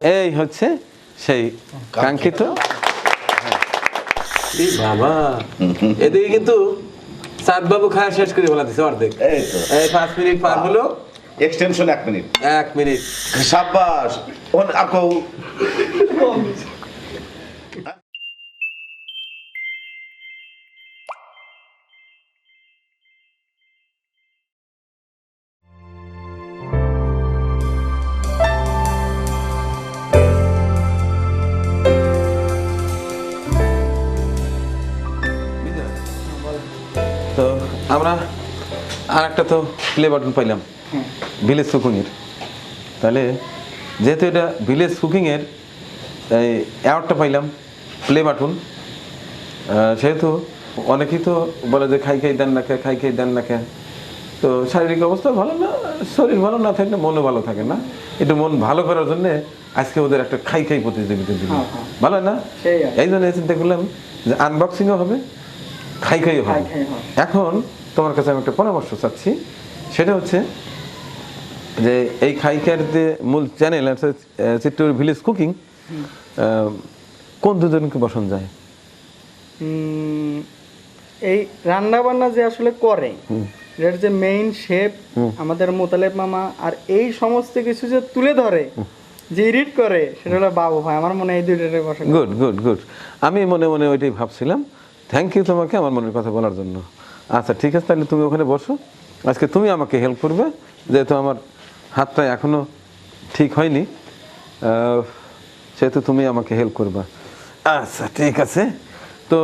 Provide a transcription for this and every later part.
এই হচ্ছে সেই কাঙ্ক্ষিত। এই বাবা। এদিকে কিন্তু সাত বাবু খাওয়া শেষ করে বলা দিছে অর্ধেক। এই তো। এই পাঁচ মিনিট পার হলো। এক্সটেনশন এক মিনিট। এক মিনিট। সাব্বাস। ওন আকো। আর একটা তো প্লে বাটন পাইলাম। ভিলেজ কুকিংয়ের তাহলে যেহেতু এটা ভিলেজ কুকিংয়ের এই অ্যাওয়ার্ডটা পাইলাম প্লে বাটন সেহেতু অনেকেই তো বলে যে খাই খাই দেন না খেয়ে খাই খাই দেন না খেয়ে তো শারীরিক অবস্থা ভালো না শরীর ভালো না থাকলে মনও ভালো থাকে না। একটু মন ভালো করার জন্য আজকে ওদের একটা খাই খাই প্রতিযোগিতা দিল ভালো হয়। না? এই জন্য চিন্তা করলাম যে আনবক্সিংও হবে খাই খাই হবে। খাই খাই হবে। এখন তোমার কাছে আমি একটা পরামর্শ চাচ্ছি। সেটা হচ্ছে যে এই খাইকার যে মূল চ্যানেল চিত্তুর ভিলেজ কুকিং কোন দুজনকে বসন যায় এই রান্না বান্না যে আসলে করে এর যে মেইন শেপ আমাদের মোতালেব মামা আর এই সমস্ত কিছু যে তুলে ধরে যে এডিট করে সেটা হলো বাবু ভাই। আমার মনে হয় এই দুইটারে বসে। গুড গুড গুড আমি মনে মনে ওইটাই ভাবছিলাম। থ্যাংক ইউ তোমাকে আমার মনের কথা বলার জন্য। আচ্ছা ঠিক আছে তাহলে তুমি ওখানে বসো। আজকে তুমি আমাকে হেল্প করবে যেহেতু আমার হাতটা এখনও ঠিক হয়নি সেহেতু তুমি আমাকে হেল্প করবা। আচ্ছা ঠিক আছে। তো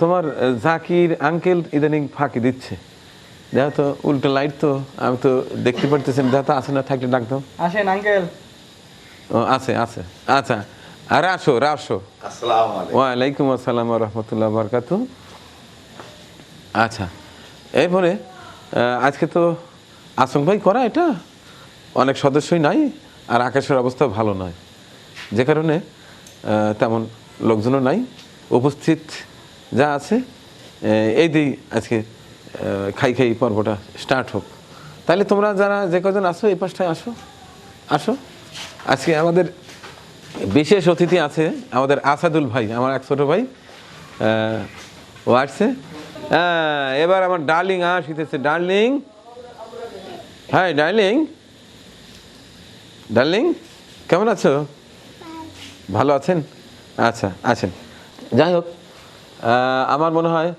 তোমার জাকির আঙ্কেল ইদানিং ফাঁকি দিচ্ছে। দেখো তো উল্টো লাইট তো আমি তো দেখতে পারতেছি দেখো তো আসে না থাকলে ডাক দাও। আসেন আঙ্কেল ও আছে আছে। আচ্ছা আর আসো আলাইকুম। ওয়ালাইকুম আসসালাম রহমতুল্লাহ বরকাতু আচ্ছা। এরপরে আজকে তো আসং ভাই করা এটা, অনেক সদস্যই নাই আর আকাশের অবস্থা ভালো নয়। যে কারণে তেমন লোকজনও নাই, উপস্থিত যা আছে এই দিই আজকে খাই খাই পর্বটা স্টার্ট হোক। তাহলে তোমরা যারা যে কজন আসো এই পাশটায় আসো আসো। আজকে আমাদের বিশেষ অতিথি আছে, আমাদের আসাদুল ভাই, আমার এক ছোট ভাই ও আসছে। হ্যাঁ এবার আমার ডার্লিং আসিতেছে ডার্লিং। Hi darling. ডার্লিং কেমন আছো? ভালো আছেন? আচ্ছা আছেন। যাই হোক আমার মনে হয়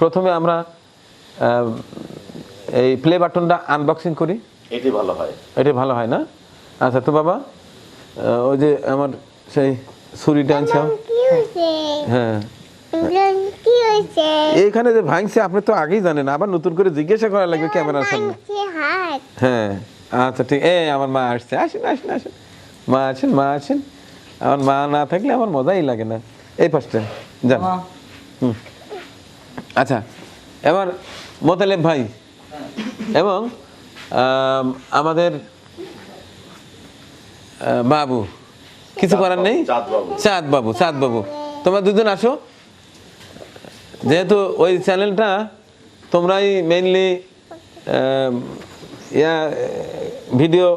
প্রথমে আমরা এই প্লে বাটনটা আনবক্সিং করি। এটি ভালো হয়। এটা ভালো হয় না? আচ্ছা তো বাবা ওই যে আমার সেই ছুরিটা আনছ। হ্যাঁ। কি হয়েছে? এইখানে যে ভাঙছে আপনি তো আগেই জানেন আবার নতুন করে জিজ্ঞাসা করা লাগবে ক্যামেরার সামনে। হ্যাঁ আচ্ছা ঠিক এই আমার মা আসছে আসেন আসেন আসেন। মা আছেন মা আছেন আমার মা না থাকলে আমার মজাই লাগে না। এই পাশটা যান। মা, আচ্ছা এবার মোতালেব ভাই। এবং আমাদের বাবু। কিছু করার নেই? চাঁদ বাবু। চাঁদ বাবু চাঁদ বাবু তোমরা দুজন আসো। যেহেতু ওই চ্যানেলটা তোমরাই মেইনলি ইয়া ভিডিও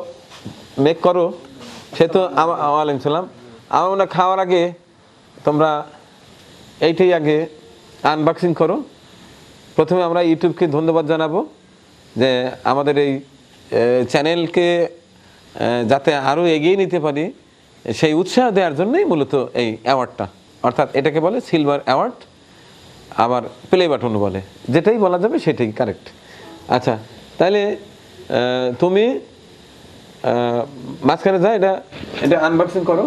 মেক করো, সেহেতু ওয়ালাইকুম সালাম আমার মনে খাওয়ার আগে তোমরা এইটাই আগে আনবক্সিং করো। প্রথমে আমরা ইউটিউবকে ধন্যবাদ জানাব যে আমাদের এই চ্যানেলকে যাতে আরও এগিয়ে নিতে পারি, সেই উৎসাহ দেওয়ার জন্যই মূলত এই অ্যাওয়ার্ডটা অর্থাৎ এটাকে বলে সিলভার অ্যাওয়ার্ড আবার প্লে বাটন বলে। যেটাই বলা যাবে সেটাই কারেক্ট আচ্ছা তাহলে তুমি মাঝখানে যা এটা এটা আনবক্সিং করো।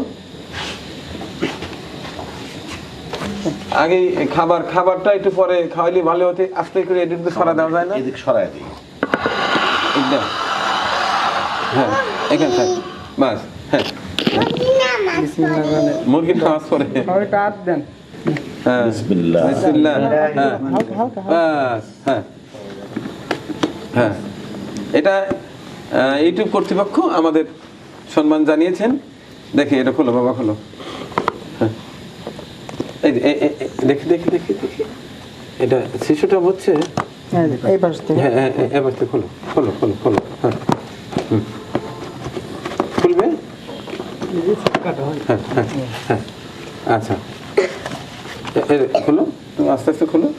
আগে খাবার খাবারটা একটু পরে খাওয়াইলে ভালো হতে আস্তে করে এদিক দিয়ে সরা দেওয়া যায় না। এদিক সরাই দিই। একদম। হ্যাঁ এখানে থাক। বাস হ্যাঁ। মুরগির সবাই একটু দেন। বিসমিল্লাহ। বিসমিল্লাহ। হ্যাঁ হালকা হালকা বাস হ্যাঁ হ্যাঁ। এটা ইউটিউব কর্তৃপক্ষ আমাদের সম্মান জানিয়েছেন। দেখি এটা খোলো বাবা খোলো। হ্যাঁ। এই দেখি দেখি দেখি দেখি। এটা শিশুটা হচ্ছে এই পাশ থেকে। হ্যাঁ হ্যাঁ হ্যাঁ, এবার তো খোলো খোলো খোলো খোলো হ্যাঁ। হুম। খুলবে? কাটা হয়। আচ্ছা। এ- এ, খোলো। তুমি আস্তে আস্তে খোলো।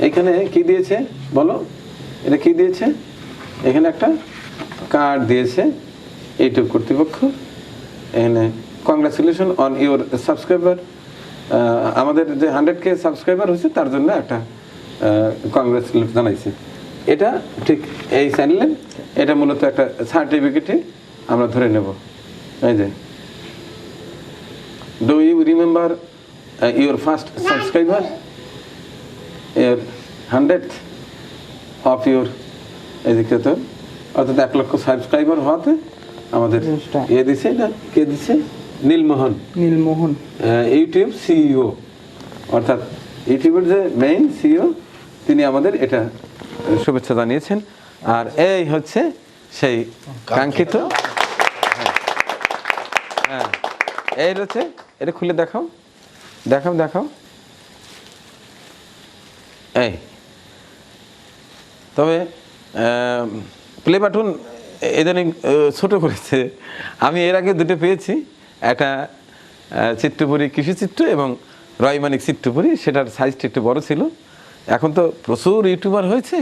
এখানে কি দিয়েছে? বলো। এটা কি দিয়েছে? এখানে একটা কার্ড দিয়েছে। ইউটিউব কর্তৃপক্ষ। এখানে কংগ্রাচুলেশন অন ইউর সাবস্ক্রাইবার আমাদের যে হান্ড্রেড কে সাবস্ক্রাইবার হয়েছে, তার জন্য একটা কংগ্রেচুলেশন জানাইছে। এটা ঠিক এই চ্যানেলে এটা মূলত একটা সার্টিফিকেটে আমরা ধরে নেব। এই যে Do you remember uh, your first subscriber? Your hundredth of your educator? অর্থাৎ এক লক্ষ সাবস্ক্রাইবার হওয়াতে আমাদের। ইয়ে দিছে এটা? কে দিছে? নীলমোহন। নীলমোহন। ইউটিউব সিইও অর্থাৎ ইউটিউবের যে মেইন সিইও তিনি আমাদের এটা শুভেচ্ছা জানিয়েছেন। আর এই হচ্ছে সেই কাঙ্ক্ষিত। হ্যাঁ। হ্যাঁ। এই হচ্ছে এটা খুলে দেখাও। দেখাও দেখাও। এই। তবে প্লে বাটন ইদানিং ছোট করেছে। আমি এর আগে দুটো পেয়েছি। একটা চিত্রপুরী কৃষিচিত্র এবং রয়মানিক চিত্রপুরী। সেটার সাইজটা একটু বড় ছিল। এখন তো প্রচুর ইউটিউবার হয়েছে,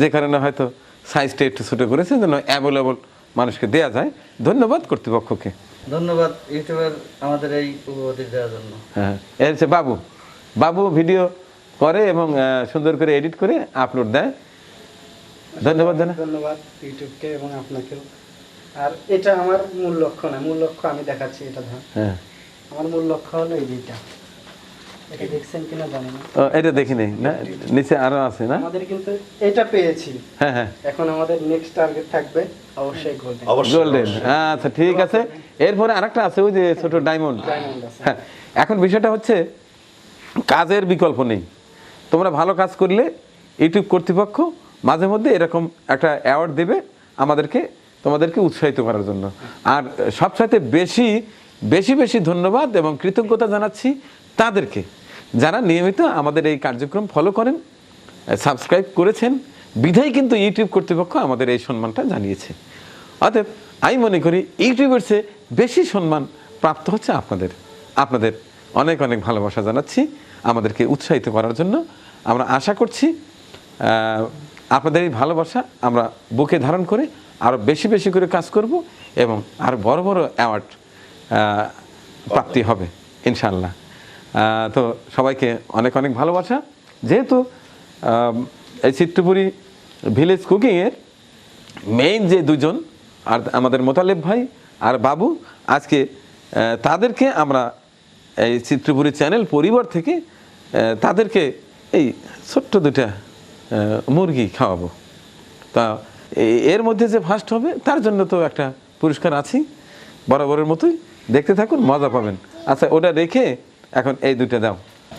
যে কারণে হয়তো সাইজটা একটু ছোটো করেছে, যেন অ্যাভেলেবল মানুষকে দেয়া যায়। ধন্যবাদ কর্তৃপক্ষকে। ধন্যবাদ ইউটিউবের আমাদের এই উপস্থিত দেওয়ার জন্য। হ্যাঁ এর হচ্ছে বাবু। বাবু ভিডিও করে এবং সুন্দর করে এডিট করে আপলোড দেয়। ধন্যবাদ ধন্যবাদ ইউটিউবকে এবং আপনাকেও। আর এটা আমার মূল লক্ষ্য না মূল লক্ষ্য আমি দেখাচ্ছি এটা ধর। হ্যাঁ। আমার মূল লক্ষ্য হলো এই যেটা এটা দেখছেন না। নিচে আরও আছে না? আমাদের কিন্তু এটা পেয়েছি। হ্যাঁ হ্যাঁ। এখন আমাদের নেক্সট টার্গেট থাকবে অবশ্যই গোল্ডেন গোল্ডেন আচ্ছা ঠিক আছে। এরপরে আরেকটা আছে ওই যে ছোট ডায়মন্ড ডায়মন্ড হ্যাঁ এখন বিষয়টা হচ্ছে কাজের বিকল্প নেই। তোমরা ভালো কাজ করলে ইউটিউব কর্তৃপক্ষ মাঝে মধ্যে এরকম একটা অ্যাওয়ার্ড দেবে আমাদেরকে তোমাদেরকে উৎসাহিত করার জন্য। আর সবচাইতে বেশি বেশি বেশি ধন্যবাদ এবং কৃতজ্ঞতা জানাচ্ছি তাদেরকে যারা নিয়মিত আমাদের এই কার্যক্রম ফলো করেন সাবস্ক্রাইব করেছেন। বিধায় কিন্তু ইউটিউব কর্তৃপক্ষ আমাদের এই সম্মানটা জানিয়েছে। অতএব আমি মনে করি ইউটিউবের চেয়ে বেশি সম্মান প্রাপ্ত হচ্ছে আপনাদের। আপনাদের অনেক অনেক ভালোবাসা জানাচ্ছি, আমাদেরকে উৎসাহিত করার জন্য। আমরা আশা করছি আপনাদের এই ভালোবাসা আমরা বুকে ধারণ করে আরও বেশি বেশি করে কাজ করব এবং আরও বড় বড় অ্যাওয়ার্ড প্রাপ্তি হবে ইনশাল্লাহ তো সবাইকে অনেক অনেক ভালোবাসা। যেহেতু এই চিত্রপুরী ভিলেজ কুকিংয়ের মেইন যে দুজন, আর আমাদের মোতালেব ভাই আর বাবু, আজকে তাদেরকে আমরা এই চিত্রপুরী চ্যানেল পরিবার থেকে তাদেরকে এই ছোট্ট দুটা মুরগি খাওয়াবো। তা এর মধ্যে যে ফার্স্ট হবে, তার জন্য তো একটা পুরস্কার আছেই, বরাবরের মতোই। দেখতে থাকুন মজা পাবেন। আচ্ছা ওটা রেখে এখন এই দুটো দাও।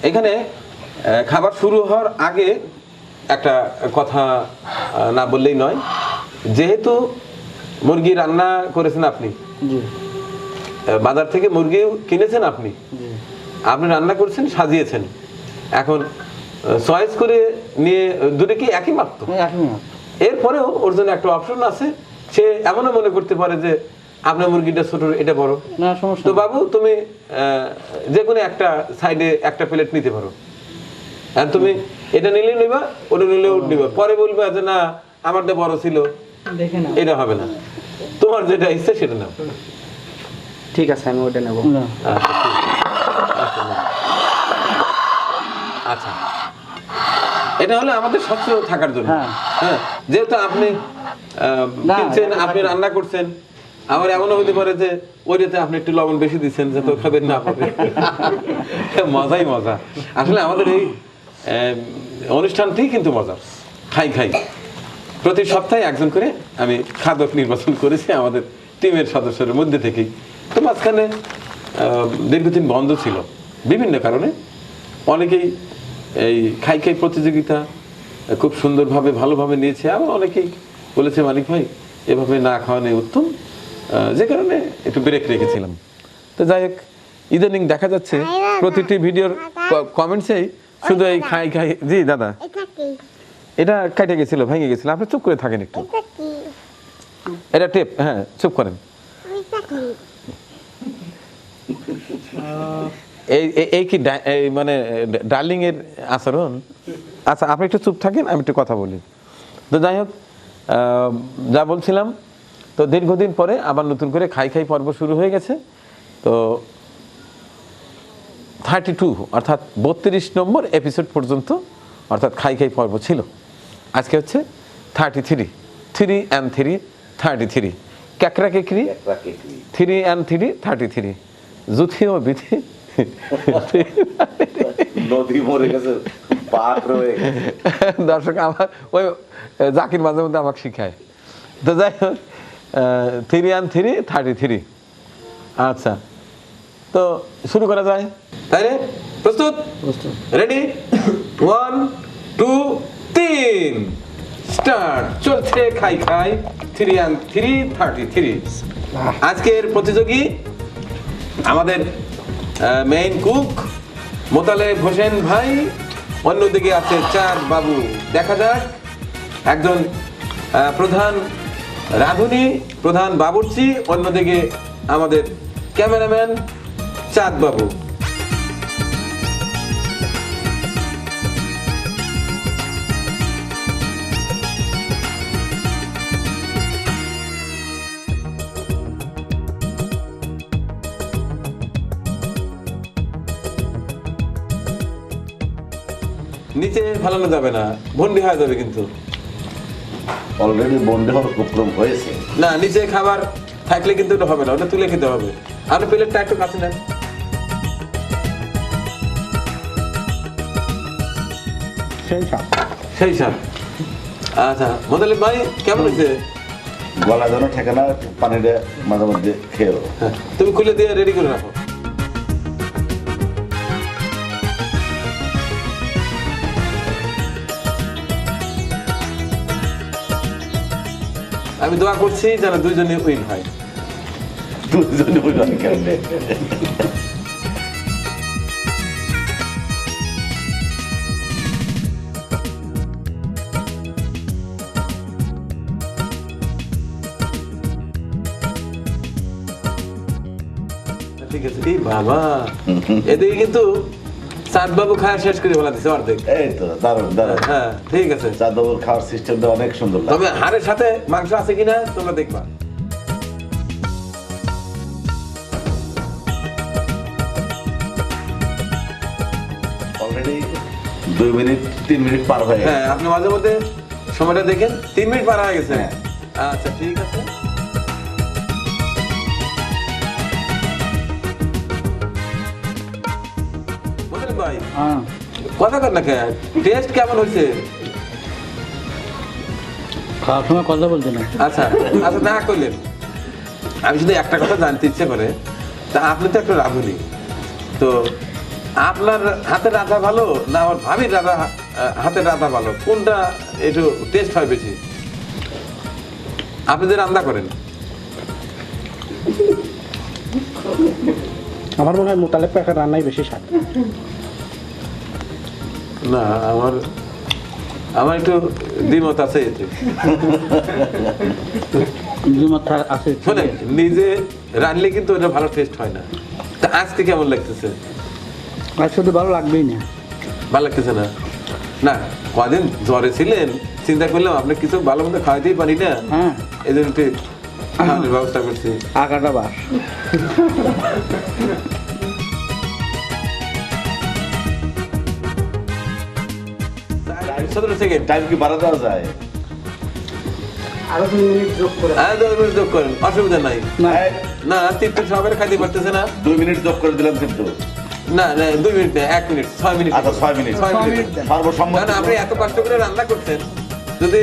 এখানে খাবার শুরু হওয়ার আগে একটা কথা না বললেই নয়। যেহেতু মুরগি রান্না করেছেন আপনি বাজার থেকে মুরগিও কিনেছেন আপনি আপনি রান্না করছেন সাজিয়েছেন। এখন চয়েস করে নিয়ে দুটো কি একই মাত্র। এরপরেও ওর জন্য একটা অপশন আছে। সে এমনও মনে করতে পারে যে আপনার মুরগিটা ছোট এটা বড়। না সমস্যা তো বাবু তুমি যে কোনো একটা সাইডে একটা প্লেট নিতে পারো। আর তুমি এটা নিলে নিবা ওটা নিলেও নিবা। পরে বলবে যে না আমারটা বড় ছিল। এটা হবে না। তোমার যেটা ইচ্ছে সেটা নাও। ঠিক আছে আমি ওটা নেব। আচ্ছা। আচ্ছা। এটা হলো আমাদের স্বচ্ছ থাকার জন্য। হ্যাঁ। হ্যাঁ যেহেতু আপনি কিনছেন আপনি রান্না করছেন আবার এমনও হতে পারে যে ওইটাতে আপনি একটু লবণ বেশি দিচ্ছেন ও খাবেন না পাবে মজাই মজা। আসলে আমাদের এই অনুষ্ঠানটি কিন্তু মজার। খাই খাই। প্রতি সপ্তাহে একজন করে আমি খাদক নির্বাচন করেছি আমাদের টিমের সদস্যদের মধ্যে থেকেই। তো মাঝখানে দীর্ঘদিন বন্ধ ছিল। বিভিন্ন কারণে অনেকেই এই খাই খাই প্রতিযোগিতা খুব সুন্দরভাবে, ভালোভাবে নিয়েছে। আবার অনেকেই বলেছে মালিক ভাই, এভাবে না খাওয়ানো উত্তম। যে কারণে একটু ব্রেক রেখেছিলাম। তো যাই হোক ইদানিং দেখা যাচ্ছে প্রতিটি ভিডিওর কমেন্টসেই শুধু এই খাই খাই। জি দাদা। এটা কেটে গেছিল ভেঙে গেছিল। আপনি চুপ করে থাকেন একটু। এটা এটা টেপ হ্যাঁ চুপ করেন। এই এই- কি মানে ডার্লিং এর আচরণ? আচ্ছা আপনি একটু চুপ থাকেন আমি একটু কথা বলি। তো যাই হোক যা বলছিলাম তো দীর্ঘদিন পরে আবার নতুন করে খাই খাই পর্ব শুরু হয়ে গেছে। তো থার্টি টু অর্থাৎ বত্রিশ নম্বর এপিসোড পর্যন্ত অর্থাৎ খাই খাই পর্ব ছিল। আজকে হচ্ছে thirty three three and three thirty three ক্যাকরা কেকরি three and three thirty three Juthi ও বিথি নদী মরে গেছে। দর্শক আমার ওই জাকির মাঝে মধ্যে আমাকে শিখায়। তো যাই হোক three and three thirty three আচ্ছা। তো শুরু করা যায়। তাই রে প্রস্তুত। রেডি ওয়ান টু তিন। স্টার্ট চলছে খাই খাই। Three and three thirty three আজকের প্রতিযোগী আমাদের মেইন কুক মোতালেব হোসেন ভাই। অন্যদিকে আছে চার বাবু। দেখা যাক। একজন প্রধান রাঁধুনি, প্রধান বাবুর্চি, অন্যদিকে আমাদের ক্যামেরাম্যান চাঁদ বাবু নিচে ফালানো যাবে না ভন্ডি হয়ে যাবে কিন্তু। অলরেডি বন্ডে হওয়ার উপক্রম হয়েছে। না নিচে খাবার থাকলে কিন্তু ওটা হবে না ওটা তুলে খেতে হবে। আপনি প্লেটটা একটু কাছে নেন। সেই সব সেই সাপ। আচ্ছা মোদালিব ভাই কেমন হয়েছে? গলা যেন ঠেকে না পানিটা মাঝে মধ্যে খেয়েও হ্যাঁ, তুমি খুলে দিয়ে রেডি করে রাখো। আমি দোয়া করছি যেন দুইজনে উইন হয়। দুজনে বুঝলাম কেমনে ঠিক আছে এই বাবা। এদিকে কিন্তু চাঁদ বাবু খাওয়া শেষ করে বলা দিছে অর্ধেক। এই তো দারুণ দারুণ। হ্যাঁ ঠিক আছে। চাঁদবাবুর খাওয়ার সিস্টেমটা অনেক সুন্দর তবে হাড়ের সাথে মাংস আছে কিনা তোমরা দেখবা। অলরেডি দুই মিনিট তিন মিনিট পার হয়ে গেছে। হ্যাঁ আপনি মাঝে মধ্যে সময়টা দেখেন। তিন মিনিট পার হয়ে গেছে। হ্যাঁ। আচ্ছা ঠিক আছে। কথা কর না কেন টেস্ট কেমন হয়েছে? খাওয়ার সময় কথা বলতে না। আচ্ছা আচ্ছা না করলেন। আমি শুধু একটা কথা জানতে ইচ্ছে করে। তা আপনি তো একটা রাঁধুনি। তো আপনার হাতের রাধা ভালো না আমার ভাবির রাধা হাতের রাধা ভালো? কোনটা একটু টেস্ট হয় বেশি? আপনি যে রান্না করেন। আমার মনে হয় মোতালেব রান্নাই বেশি স্বাদ। না আমার আমার একটু দ্বিমত আছে এতে। দ্বিমত আছে শোনেন নিজে রানলে কিন্তু ওটা ভালো টেস্ট হয় না। তা আজকে কেমন লাগতেছে? আর শুধু ভালো লাগবেই না। ভালো লাগতেছে না? না কদিন জ্বরে ছিলেন চিন্তা করলাম আপনি কিছু ভালো মন্দ খাওয়াইতেই পারি না। হ্যাঁ। এই জন্য ব্যবস্থা করছি। আগাটা বাস সতেরো সেকেন্ড টাইম কি বাড়া দেওয়া যায়? আরও দুই মিনিট যোগ করে। হ্যাঁ দশ মিনিট যোগ করেন অসুবিধা নাই। না। এই, সবাই খাইতে পারতেছে না। দুই মিনিট যোগ করে দিলাম কিন্তু না না দুই মিনিট না এক মিনিট ছয় মিনিট। আচ্ছা ছয় মিনিট। ছয় ছয় মিনিট মিনিট সর্বসম্মত। কারণ আপনি এত কষ্ট করে রান্না করছেন যদি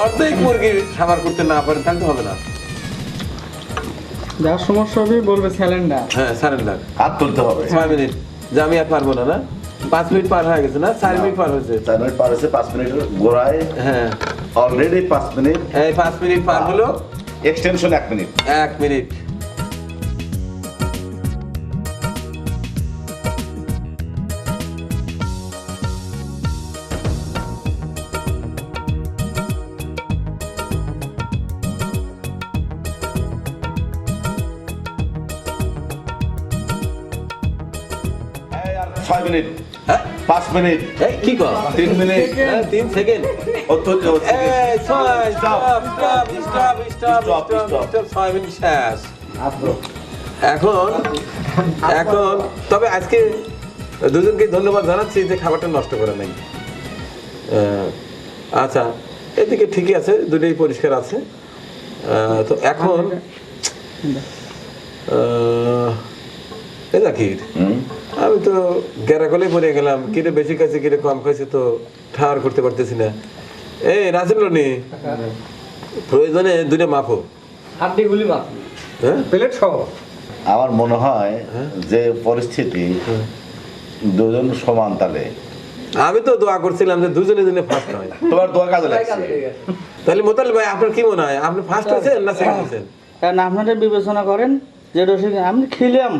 অর্ধেক মুরগির খাবার করতে না পারেন তাহলে হবে না। যার সমস্যা হবে বলবে স্যালেন্ডার হ্যাঁ হাত তুলতে হবে। ছয় মিনিট যে আমি আর পারব না না? পাঁচ মিনিট পার হয়ে গেছে না? চার মিনিট পার হয়েছে? চার মিনিট পার হয়েছে পাঁচ মিনিট গোড়ায়। হ্যাঁ। অলরেডি পাঁচ মিনিট। এই পাঁচ মিনিট পার হলো। এক্সটেনশন এক মিনিট। এক মিনিট। মিনিট। এই কি কর? তিন মিনিট। হ্যাঁ, তিন সেকেন্ড। ও তো ও তো- ছয় stop stop stop stop stop. Stop ছয় মিনিট শেষ। এখন এখন তবে আজকে দুজনকে ধন্যবাদ জানাচ্ছি যে খাবারটা নষ্ট করে নাই। আহ, আচ্ছা এদিকে ঠিকই আছে দুটোই পরিষ্কার আছে। তো এখন আহ, এ জাকির আমি তো গ্যারাকলে পড়ে গেলাম কিরে বেশি খাইছে কিরে কম খাইছে তো ঠার করতে পারতেছি না। এই রাজেন নি প্রয়োজনে দুটো মাপো। হাড্ডিগুলি মাপ। হ্যাঁ? প্লেট সহ। আমার মনে হয় যে পরিস্থিতি দুজন সমান তালে। আমি তো দোয়া করছিলাম যে দুজনে দুজনে ফার্স্ট হয়। তোমার দোয়া কাজে লাগছে। তাহলে মোতাল ভাই আপনার কি মনে হয়? আপনি ফার্স্ট হয়েছেন না সেকেন্ড হয়েছেন? কারণ আপনারা বিবেচনা করেন যে রসিক আমি খিলাম।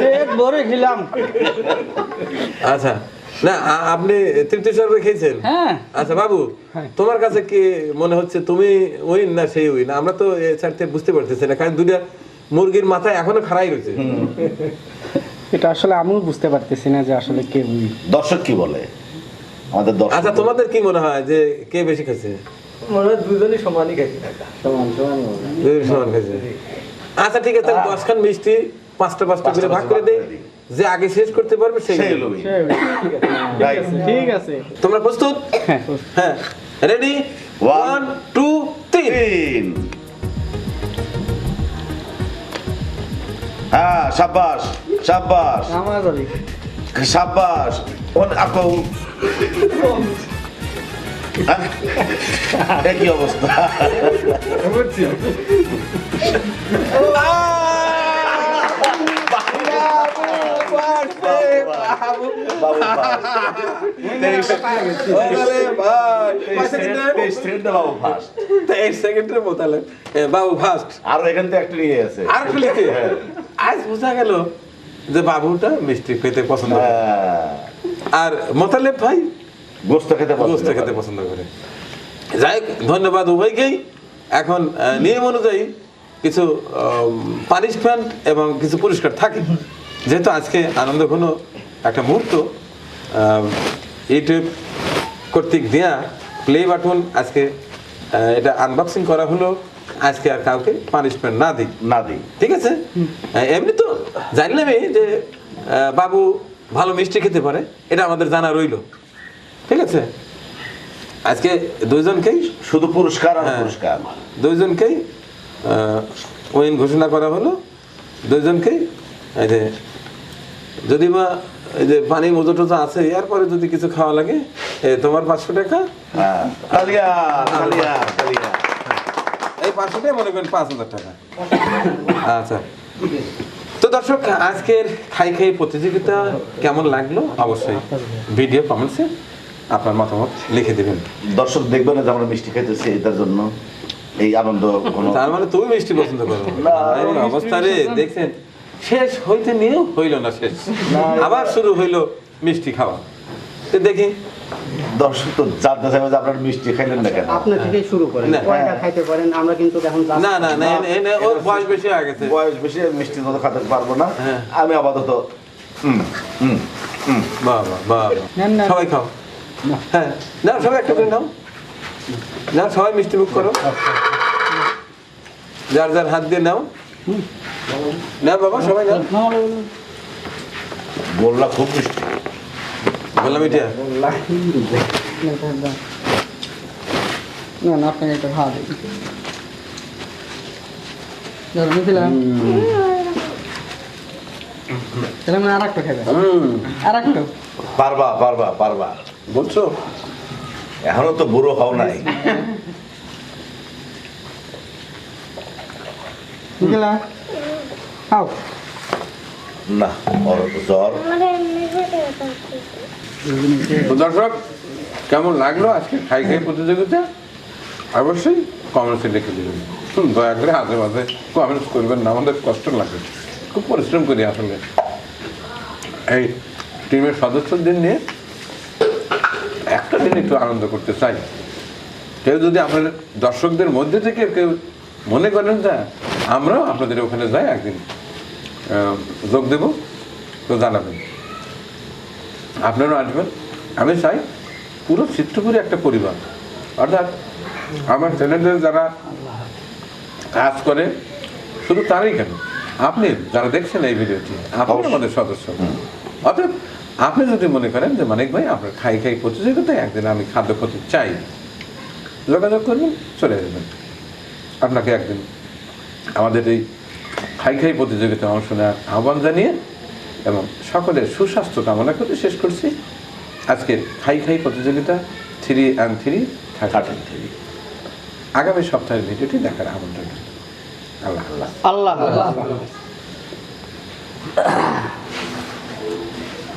পেট ভরে খিলাম। আচ্ছা না আপনি তৃতীয় সর্বে খেয়েছেন? হ্যাঁ। আচ্ছা বাবু তোমার কাছে কি মনে হচ্ছে তুমি উইন না সেই উইন? আমরা তো চারটে বুঝতে পারতেছি না কারণ দুটা মুরগির মাথায় এখনও খাড়াই রয়েছে। এটা আসলে আমিও বুঝতে পারতেছি না যে আসলে কে উইন। দর্শক কি বলে? আমাদের দর্শক আচ্ছা তোমাদের কি মনে হয় যে কে বেশি খাইছে? মনে হয় দুজনই সমানই খাইছি। দুই সমান খাইছে। আচ্ছা ঠিক আছে তাহলে দশখান মিষ্টি পাঁচটা পাঁচটা করে ভাগ করে দেই। যে আগে শেষ করতে পারবে সেই। ঠিক আছে তোমরা প্রস্তুত? হ্যাঁ। রেডি ওয়ান টু তিন। হ্যাঁ সাব্বাস সাব্বাস। সাব্বাস। ওন আপু। একই অবস্থা? বাবু ফার্স্ট আর এখান থেকে একটা নিয়ে আছে। আর আজ বোঝা গেল যে বাবুটা মিষ্টি খেতে পছন্দ হ্যাঁ, আর মোতালেব ভাই? গোস্ত খেতে গোস্ত খেতে পছন্দ করে। যাই ধন্যবাদ উভয়কেই। এখন নিয়ম অনুযায়ী কিছু পানিশমেন্ট এবং কিছু পুরস্কার থাকে। যেহেতু আজকে আনন্দ ঘন একটা মুহূর্ত ইউটিউব কর্তৃক দেয়া প্লে বাটন আজকে এটা আনবক্সিং করা হলো। আজকে আর কাউকে পানিশমেন্ট না দিই। না দিই। ঠিক আছে? এমনি তো জানলামই যে বাবু ভালো মিষ্টি খেতে পারে এটা আমাদের জানা রইল। ঠিক আছে? আজকে দুইজনকেই? শুধু পুরস্কার আর হ্যাঁ। পুরস্কার দুইজনকেই ওয়েন ঘোষণা করা হলো। দুইজনকেই এই যে যদি বা এই যে পানি মজো টজো আছে এরপরে যদি কিছু খাওয়া লাগে তোমার পাঁচশো টাকা। হ্যাঁ। তালিয়া তালিয়া তালিয়া এই মনে করেন পাঁচ হাজার টাকা। আচ্ছা। তো দর্শক আজকের খাই খাই প্রতিযোগিতা কেমন লাগল? অবশ্যই ভিডিও কমেন্টসে আপনার মতামত লিখে দেবেন। দর্শক দেখবে না যে আমরা মিষ্টি খাইতেছি এটার জন্য এই আনন্দ তার মানে তুমি মিষ্টি পছন্দ করো। অবস্থা রে দেখছেন? শেষ হইতে নিয়েও হইল না শেষ। আবার শুরু হইল মিষ্টি খাওয়া। তো দেখি। দর্শক তো জানতে চাইবে যে আপনার মিষ্টি খাইলেন না কেন? আপনি থেকে শুরু করেন। না। কয়টা খাইতে পারেন? আমরা কিন্তু এখন না না না এনে- ওর বয়স বেশি হয়ে গেছে। বয়স বেশি মিষ্টি মতো খেতে পারব না। হ্যাঁ। আমি আপাতত হুম হুম হুম। বাবা বাবা। সবাই খাও। হ্যাঁ নাও সবাই একটা করে নাও। নাও সবাই মিষ্টি মুখ করো। যার যার হাত দিয়ে নাও। নাও বাবা সবাই নাও। না। গোল্লা খুব মিষ্টি। বললাম এটা না না আপনাকে একটা ভালো দিই। তাহলে আমি আর একটা খাবে আর একটা? পারবা পারবা পারবা। বলছো এখনও তো বুড়ো হও নাই। না ওর তো জ্বর দর্শক কেমন লাগল আজকে খাই খাই প্রতিযোগিতা? অবশ্যই কমেন্টসে লিখে দেবেন। দয়া করে মাঝে মাঝে কমেন্টস করবেন না আমাদের কষ্ট লাগে। খুব পরিশ্রম করি আসলে। এই টিমের সদস্যদের নিয়ে একটা দিন একটু আনন্দ করতে চাই। কেউ যদি আপনাদের দর্শকদের মধ্যে থেকে কেউ মনে করেন যে আমরাও আপনাদের ওখানে যাই একদিন যোগ দেব তো জানাবেন। আপনারাও আসবেন। আমি চাই পুরো চিত্রপুরে একটা পরিবার। অর্থাৎ আমার চ্যানেলের যারা কাজ করে শুধু তারই কেন? আপনি যারা দেখছেন এই ভিডিওটি আপনি আমাদের সদস্য। অর্থাৎ আপনি যদি মনে করেন যে মানিক ভাই আপনার খাই খাই প্রতিযোগিতায় একদিন আমি খাদ্য ক্ষতি চাই। যোগাযোগ করবেন চলে আসবেন আপনাকে একদিন আমাদের এই খাই খাই প্রতিযোগিতায় অংশ নেওয়ার আহ্বান জানিয়ে এবং সকলের সুস্বাস্থ্য কামনা করে শেষ করছি। আজকের খাই খাই প্রতিযোগিতা three and three thirty three. আগামী সপ্তাহের ভিডিওটি দেখার আমন্ত্রণ রইল। আল্লাহ আল্লাহ আল্লাহ